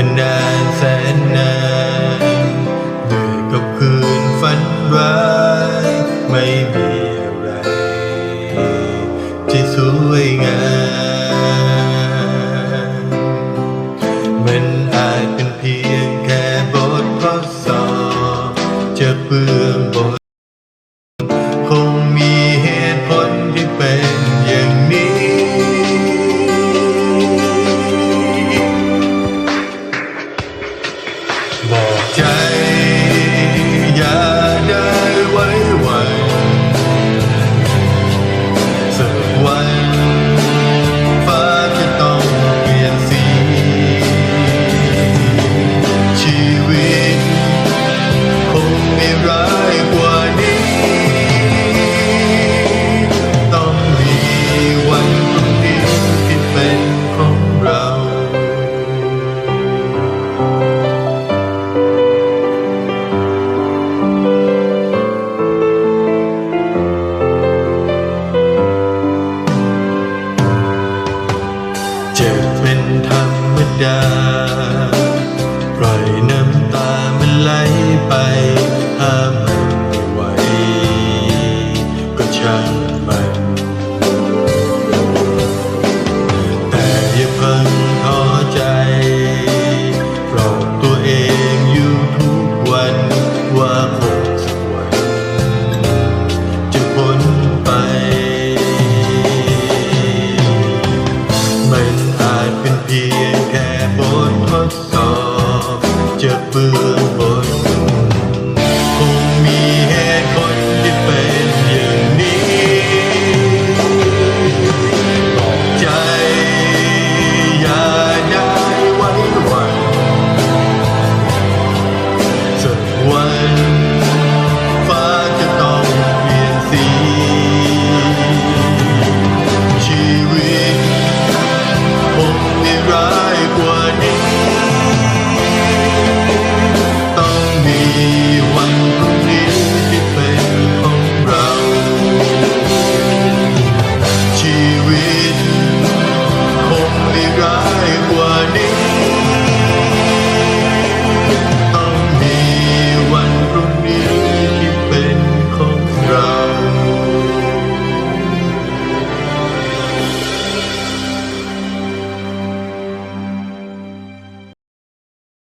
นื่อยมานานแสนนานเหนื่อยกับคืนฝันร้ายไม่มีอะไร ที่สวยงามมันอาจเป็นเพียงแค่บททดสอบจะเปื้องบท บอกใจ olhar.